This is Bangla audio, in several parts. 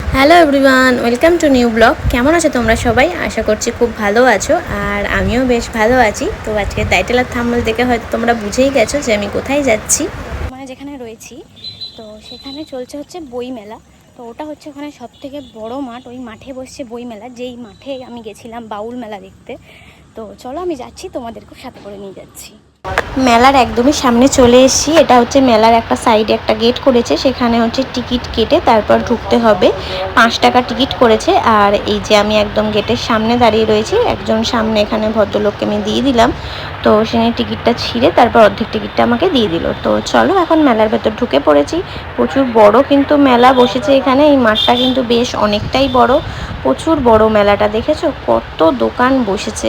Hello everyone welcome to new blog কেমন আছো তোমরা সবাই? আশা করছি খুব ভালো আছো আর আমিও বেশ ভালো আছি। তো আজকে টাইটেল আর থাম্বনেল দেখে হয়তো তোমরা বুঝেই গেছো যে আমি কোথায় যাচ্ছি। মানে যেখানে রয়েছি, তো সেখানে চলছে হচ্ছে বই মেলা। তো ওটা হচ্ছে ওখানে সব থেকে বড়ো মাঠ, ওই মাঠে বসছে বই মেলা। যেই মাঠে আমি গেছিলাম বাউল মেলা দেখতে। তো চলো আমি যাচ্ছি, তোমাদেরকেও সাথে করে নিয়ে যাচ্ছি। মেলার একদমই সামনে চলে এসেছি। এটা হচ্ছে মেলার একটা সাইডে একটা গেট করেছে, সেখানে হচ্ছে টিকিট কেটে তারপর ঢুকতে হবে। পাঁচ টাকা টিকিট করেছে আর এই যে আমি একদম গেটের সামনে দাঁড়িয়ে রয়েছি, একজন সামনে এখানে ভদ্রলোককে আমি দিয়ে দিলাম। তো সেখানে টিকিটটা ছিঁড়ে তারপর অর্ধেক টিকিটটা আমাকে দিয়ে দিল। তো চলো এখন মেলার ভেতর ঢুকে পড়েছি। প্রচুর বড় কিন্তু মেলা বসেছে এখানে, এই মাঠটা কিন্তু বেশ অনেকটাই বড়। প্রচুর বড় মেলাটা, দেখেছ? কত দোকান বসেছে।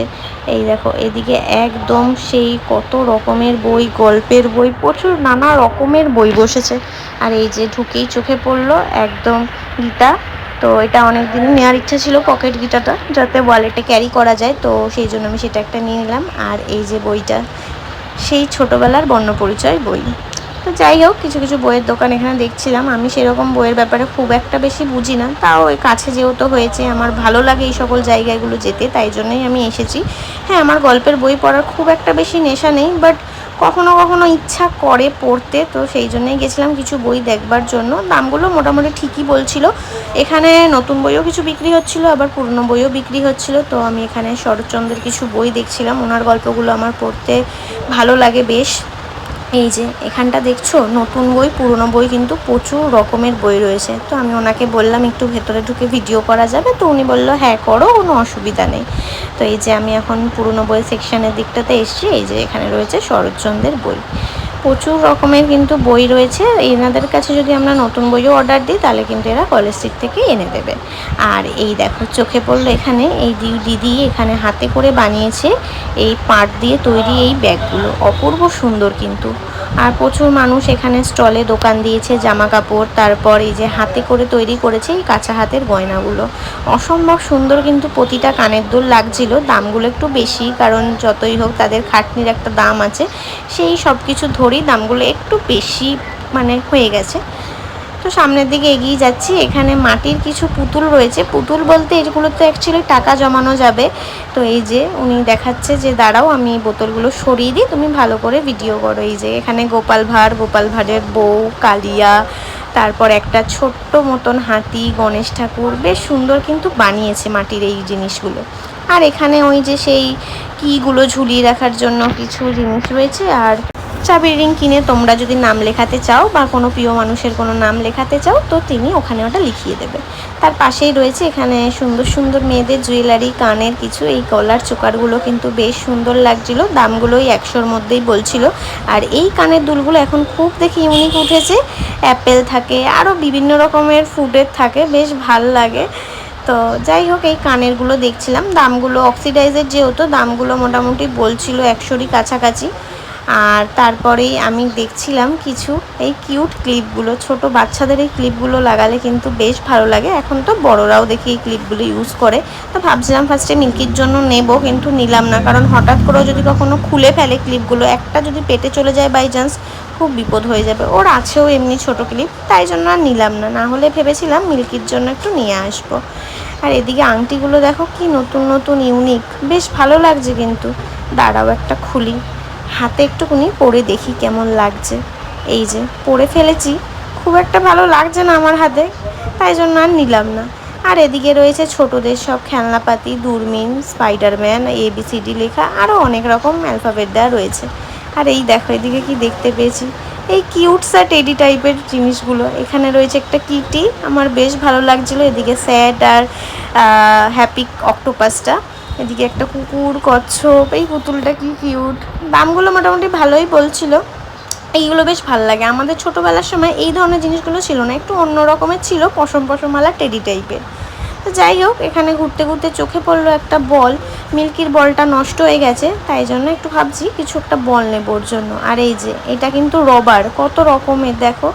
এই দেখো, এদিকে একদম সেই কত রকমের বই, গল্পের বই, প্রচুর নানা রকমের বই বসেছে। আর এই যে ঢুকেই চোখে পড়ল একদম গীতা। তো এটা অনেক দিন নেওয়ার ইচ্ছা ছিল পকেট গীতাটা, যাতে ওয়ালেটে ক্যারি করা যায়। তো সেই জন্য আমি সেটা একটা নিয়ে নিলাম। আর এই যে বইটা, সেই ছোটোবেলার বর্ণপরিচয় বই। তো যাই হোক, কিছু কিছু বইয়ের দোকান এখানে দেখছিলাম। আমি সেরকম বইয়ের ব্যাপারে খুব একটা বেশি বুঝি না। তাও ওই কাছে যেহেতু হয়েছে, আমার ভালো লাগে এই সকল জায়গাগুলো যেতে, তাই জন্যই আমি এসেছি। হ্যাঁ আমার গল্পের বই পড়ার খুব একটা বেশি নেশা নেই বাট কখনো কখনো ইচ্ছা করে পড়তে। তো সেই জন্যই গেছিলাম কিছু বই দেখবার জন্য। দামগুলো মোটামুটি ঠিকই বলছিল। এখানে নতুন বইও কিছু বিক্রি হচ্ছিল, আবার পুরনো বইও বিক্রি হচ্ছিল। তো আমি এখানে শরৎচন্দ্রের কিছু বই দেখছিলাম। ওনার গল্পগুলো আমার পড়তে ভালো লাগে বেশ। এই যে, এখানটা দেখছ? নতুন বই, পুরনো বই কিন্তু প্রচুর রকমের বই রয়েছে। তো আমি ওনাকে বললাম, একটু ভেতরে ঢুকে ভিডিও করা যাবে? তো উনি বলল হ্যাঁ করো, কোনো অসুবিধা নেই। তো এই যে, আমি এখন পুরনো বই সেকশানের দিকটাতে এসছি। এই যে, এখানে রয়েছে শরৎচন্দ্রের বই। প্রচুর রকমের কিন্তু বই রয়েছে। এনাদের কাছে যদি আমরা নতুন বইও অর্ডার দিই, তাহলে কিন্তু এরা কলেজ স্ট্রিট থেকে এনে দেবে। আর এই দেখো, চোখে পড়ল এখানে, এই দিদি এখানে হাতে করে বানিয়েছে এই পাট দিয়ে তৈরি এই ব্যাগগুলো। অপূর্ব সুন্দর কিন্তু। আর প্রচুর মানুষ এখানে স্টলে দোকান দিয়েছে, জামা কাপড়, তারপর এই যে হাতে করে তৈরি করেছে এই কাঁচা হাতের গয়নাগুলো। অসম্ভব সুন্দর কিন্তু প্রতিটা কানের দুল লাগছিল, দামগুলো একটু বেশি, কারণ যতই হোক তাদের খাটনির একটা দাম আছে। সেই সব কিছু ধরেই দামগুলো একটু বেশি মানে হয়ে গেছে। তো সামনের দিকে এগিয়ে যাচ্ছি, এখানে মাটির কিছু পুতুল রয়েছে। পুতুল বলতে এগুলো তো অ্যাকচুয়ালি টাকা জমানো যাবে। তো এই যে উনি দেখাচ্ছে যে, দাঁড়াও আমি বোতলগুলো সরিয়ে দিই, তুমি ভালো করে ভিডিও করো। এই যে এখানে গোপাল ভাঁড়, গোপাল ভাঁড়ের বউ, কালিয়া, তারপর একটা ছোট্ট মতন হাতি, গণেশ ঠাকুর, বেশ সুন্দর কিন্তু বানিয়েছে মাটির এই জিনিসগুলো। আর এখানে ওই যে সেই কীগুলো ঝুলিয়ে রাখার জন্য কিছু জিনিস রয়েছে, আর চাবির রিং কিনে তোমরা যদি নাম লেখাতে চাও বা কোনো প্রিয় মানুষের কোনো নাম লেখাতে চাও, তো তিনি ওখানে ওটা লিখিয়ে দেবে। তার পাশেই রয়েছে এখানে সুন্দর সুন্দর মেয়েদের জুয়েলারি কানের কিছু, এই কলার চোকারগুলো কিন্তু বেশ সুন্দর লাগছিল দামগুলো ওই একশোর মধ্যেই বলছিল। আর এই কানের দুলগুলো এখন খুব দেখি ইউনিক উঠেছে অ্যাপেল থাকে আরও বিভিন্ন রকমের ফুডের থাকে, বেশ ভালো লাগে। তো যাই হোক, এই কানেরগুলো দেখছিলাম, দামগুলো অক্সিডাইজের যেহেতু, দামগুলো মোটামুটি বলছিল একশোরই কাছাকাছি। আর তারপরেই আমি দেখছিলাম কিছু এই কিউট ক্লিপগুলো ছোট বাচ্চাদের এই ক্লিপগুলো লাগালে কিন্তু বেশ ভালো লাগে। এখন তো বড়রাও দেখি এই ক্লিপগুলো ইউজ করে। তো ভাবছিলাম ফার্স্টে মিল্কির জন্য নেব, কিন্তু নিলাম না। কারণ হঠাৎ করেও যদি কখনো খুলে ফেলে ক্লিপগুলো একটা যদি পেটে চলে যায় বাই চান্স খুব বিপদ হয়ে যাবে। ওর আছেও এমনি ছোট ক্লিপ তাই জন্য আর নিলাম না। না হলে ভেবেছিলাম মিল্কির জন্য একটু নিয়ে আসব। আর এদিকে আংটিগুলো দেখো কি নতুন নতুন ইউনিক বেশ ভালো লাগছে কিন্তু। দাঁড়াও একটা খুলি। হাতে একটুকুনি পরে দেখি কেমন লাগছে। এই যে, পরে ফেলেছি। খুব একটা ভালো লাগছে না আমার হাতে, তাই জন্য আর নিলাম না। আর এদিকে রয়েছে ছোটদের সব খেলনাপাতি দূরমিন স্পাইডারম্যান এবিসিডি লেখা আরও অনেক রকম অ্যালফাবেট দেওয়া রয়েছে। আর এই দেখো, এদিকে কি দেখতে পেয়েছি। এই কিউট স্যাট টেডি টাইপের জিনিসগুলো। এখানে রয়েছে একটা কিটি। আমার বেশ ভালো লাগছিল এদিকে স্যাট আর হ্যাপি অক্টোপাসটা। এদিকে একটা কুকুর, কচ্ছপ, এই পুতুলটা কি কিউট দামগুলো মোটামুটি ভালোই বলছিল। এইগুলো বেশ ভালো লাগে। আমাদের ছোটোবেলার সময় এই ধরনের জিনিসগুলো ছিল না। একটু অন্য রকমের ছিল, পশম পশমওয়ালা টেডি টাইপের তো যাই হোক, এখানে ঘুরতে ঘুরতে চোখে পড়ল একটা বল। মিল্কির বলটা নষ্ট হয়ে গেছে, তাই জন্য একটু ভাবছি কিছু একটা বল নেবোর জন্য। আর এই যে, এটা কিন্তু রবার কত রকমের, দেখো।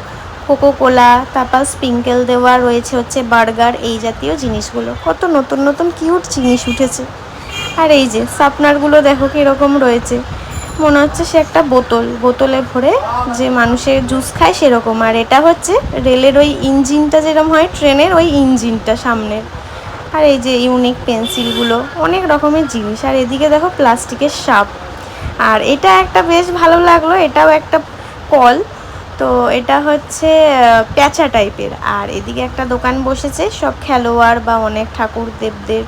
কোকো কোলা তারপর স্প্রিঙ্কেল দেওয়া রয়েছে হচ্ছে বার্গার এই জাতীয় জিনিসগুলো। কত নতুন নতুন কিউট জিনিস উঠেছে। আর এই যে সাপনারগুলো দেখো কীরকম রয়েছে। মনে হচ্ছে সে একটা বোতল। বোতলে ভরে যে মানুষের জুস খায় সেরকম। আর এটা হচ্ছে রেলের ওই ইঞ্জিনটা যেরকম হয়, ট্রেনের ওই ইঞ্জিনটা সামনের। আর এই যে ইউনিক পেন্সিলগুলো, অনেক রকমের জিনিস। আর এদিকে দেখো প্লাস্টিকের সাপ। আর এটা একটা বেশ ভালো লাগল, এটাও একটা কল। তো এটা হচ্ছে প্যাঁচা টাইপের আর এদিকে একটা দোকান বসেছে, সব খেলোয়াড় বা অনেক ঠাকুর দেবদের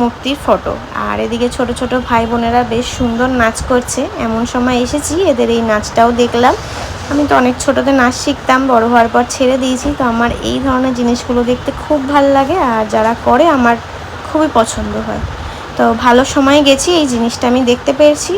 মূর্তির ফটো আর এদিকে ছোট ছোট ভাই বোনেরা বেশ সুন্দর নাচ করছে। এমন সময় এসেছি, এদের এই নাচটাও দেখলাম। আমি তো অনেক ছোটোতে নাচ শিখতাম, বড় হওয়ার পর ছেড়ে দিয়েছি। তো আমার এই ধরনের জিনিসগুলো দেখতে খুব ভালো লাগে, আর যারা করে আমার খুবই পছন্দ হয়। তো ভালো সময় গেছি, এই জিনিসটা আমি দেখতে পেরেছি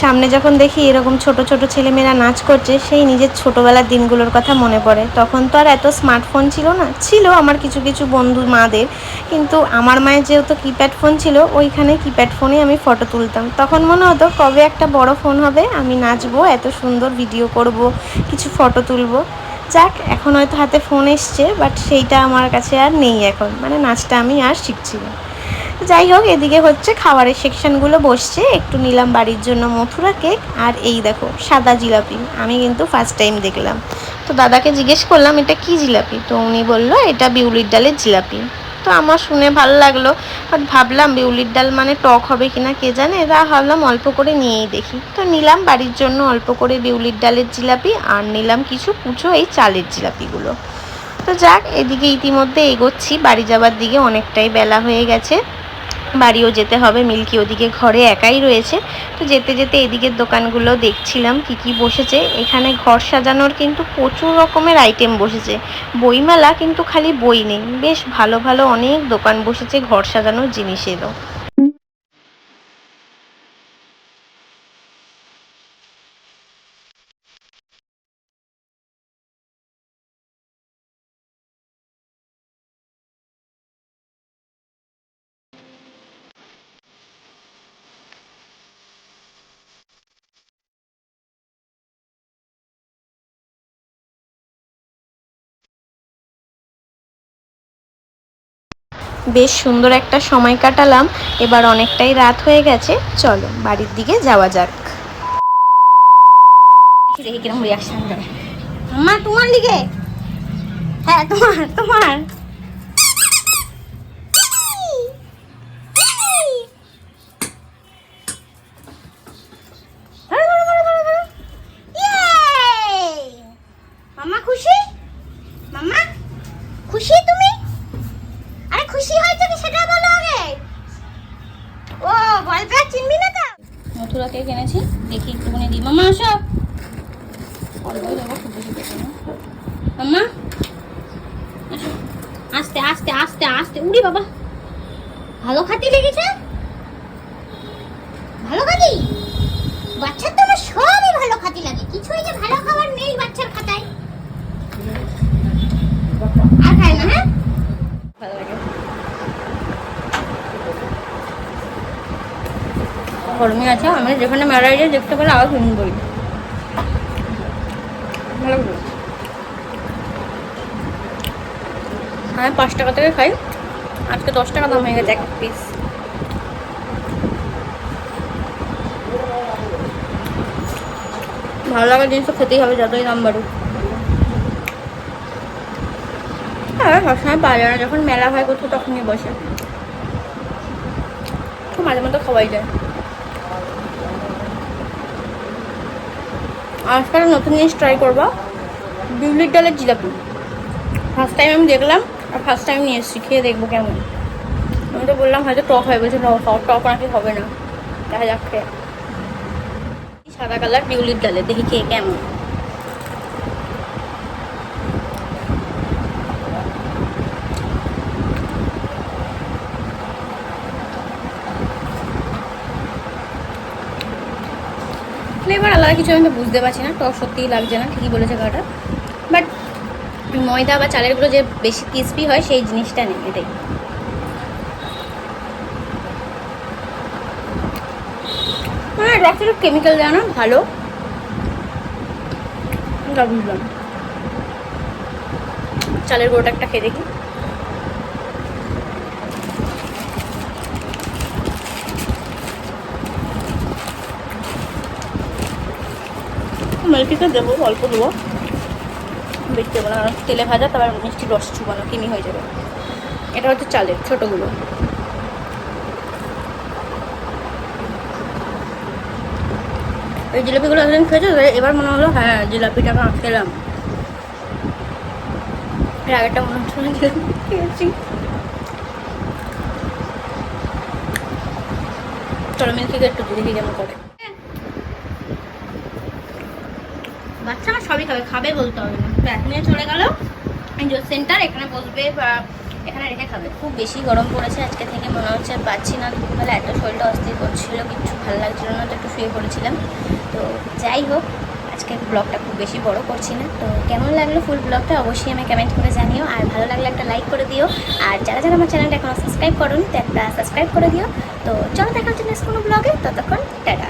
সামনে যখন দেখি এরকম ছোট ছোট ছেলেমেয়েরা নাচ করছে, সেই নিজের ছোটবেলার দিনগুলোর কথা মনে পড়ে। তখন তো আর এত স্মার্টফোন ছিল না। ছিল আমার কিছু কিছু বন্ধু মাদের, কিন্তু আমার মায়ের যেহেতু কিপ্যাড ফোন ছিল, ওইখানে কিপ্যাড ফোনে আমি ফটো তুলতাম। তখন মনে হতো, কবে একটা বড় ফোন হবে, আমি নাচবো, এত সুন্দর ভিডিও করব, কিছু ফটো তুলবো। যাক, এখন হয়তো হাতে ফোন এসছে বাট সেইটা আমার কাছে আর নেই এখন। মানে নাচটা আমি আর শিখছি না। যাই হোক, এদিকে হচ্ছে খাবারের সেকশনগুলো বসছে। একটু নিলাম বাড়ির জন্য মথুরা কেক আর এই দেখো, সাদা জিলাপি। আমি কিন্তু ফার্স্ট টাইম দেখলাম। তো দাদাকে জিজ্ঞেস করলাম, এটা কি জিলাপি? তো উনি বলল, এটা বিউলির ডালের জিলাপি। তো আমার শুনে ভালো লাগল। বাট ভাবলাম বিউলির ডাল মানে টক হবে কিনা, কে জানে? তা ভাবলাম অল্প করে নিয়েই দেখি। তো নিলাম বাড়ির জন্য অল্প করে বিউলির ডালের জিলাপি আর নিলাম কিছু কুচো এই চালের জিলাপিগুলো। তো যাক, এদিকে ইতিমধ্যে এগোচ্ছি। বাড়ি যাবার দিকে অনেকটাই বেলা হয়ে গেছে। বাড়িও যেতে হবে। মিল্কি ওদিকে ঘরে একাই রয়েছে। তো যেতে যেতে এদিকের দোকানগুলো দেখছিলাম কি কি বসেছে। এখানে ঘর সাজানোর কিন্তু প্রচুর রকমের আইটেম বসেছে। বইমেলা কিন্তু খালি বই নেই। বেশ ভালো ভালো অনেক দোকান বসেছে ঘর সাজানোর জিনিসেরও। বেশ সুন্দর একটা সময় কাটালাম। এবার অনেকটাই রাত হয়ে গেছে। চলো বাড়ির দিকে যাওয়া যাক। দেখি কীরকম রিয়াকশন মা তোমার দিকে? হ্যাঁ তোমার তোমার মামা খুশি মামা খুশি তুমি আরে খুশি হয়েছে কি সেটা বলো আগে ও গল্পটা চিনবি না তো মথুরাকে কিনেছি দেখি একটুখানি দিই মামা আসো। মাম্মা আসো। আস্তে আস্তে আস্তে আস্তে। উড়ি বাবা। ভালো খাতি লেগেছে? ভালো খাতি? বাচ্চার তো আমার সবই ভালো খাতি লাগে। কিছুই যে ভালো খাবার নেই বাচ্চার খাতায় আর খায় না হ্যাঁ ভালো লাগে গরমে আছে আমি যেখানে যায় দেখতে পেলে আবার ভালো লাগবে আমি পাঁচ টাকা থেকে খাই, আজকে দশ টাকা দাম হয়ে গেছে এক পিস ভালো লাগার জিনিস তো খেতেই হবে, যতই দাম বাড়ুক। হ্যাঁ সবসময় পাওয়া যায় না যখন মেলা হয়, কোথাও তখনই বসে। খুব মাঝে মধ্যে খাওয়াই যায়। আজকাল নতুন জিনিস ট্রাই করব। বিউলির ডালের জিলাপি। ফার্স্ট টাইম আমি দেখলাম, আর ফার্স্ট টাইম নিয়ে এসেছি, খেয়ে দেখব কেমন। আমি তো বললাম, হয়তো টক হয়ে গেছে টক নাকি হবে না। দেখা যাক, খেয়ে। সাদা কালার বিউলির ডালে, দেখি খেয়ে কেমন। আলাদা কিছু আমি বুঝতে পারছি না। টক সত্যিই লাগছে না, ঠিকই বলেছে কাটা বাট ময়দা বা চালের চালেরগুলো যে বেশি ক্রিস্পি হয়, সেই জিনিসটা নেই, এটাই। হ্যাঁ কেমিক্যাল দেওয়া না ভালো। চালের গুঁড়োটা একটা খেয়ে দেখি। মিল্কিতে দেবো, অল্প দেবো। বেশি দেবো না তেলে ভাজা, তারপর মিষ্টি রস চুবানো কিমি হয়ে যাবে। এটা হচ্ছে চালের ছোটোগুলো। এই জিলাপিগুলো একদিন খেয়েছো? এবার মনে হলো হ্যাঁ জিলাপিটা না, খেলাম। এর আগেরটা মনে হচ্ছে খেয়েছি। চলো মিল্কিকে একটু দেখি কেমন করে। বাচ্চা আমার সবই খাবে খাবে বলতে হবে না। ব্যাগ নিয়ে চলে গেল। এনজয় সেন্টার এখানে বসবে, বা এখানে রেখে খাবে। খুব বেশি গরম পড়েছে আজকে থেকে, মনে হচ্ছে পাচ্ছি না। দুপুরবেলা এত শরীরটা অস্থির করছিল কিছু ভালো লাগছিল না, তো একটু শুয়ে পড়েছিলাম। তো যাই হোক আজকে ব্লগটা খুব বেশি বড় করছি না। তো কেমন লাগল ফুল ব্লগটা অবশ্যই আমি কমেন্ট করে জানিও। আর ভালো লাগলে একটা লাইক করে দিও। আর যারা যারা আমার চ্যানেলটা এখনও সাবস্ক্রাইব করুন, তো একটা সাবস্ক্রাইব করে দিও। তো চলো, দেখা হচ্ছে নেক্সট কোনো ব্লগে ততক্ষণ, টাটা।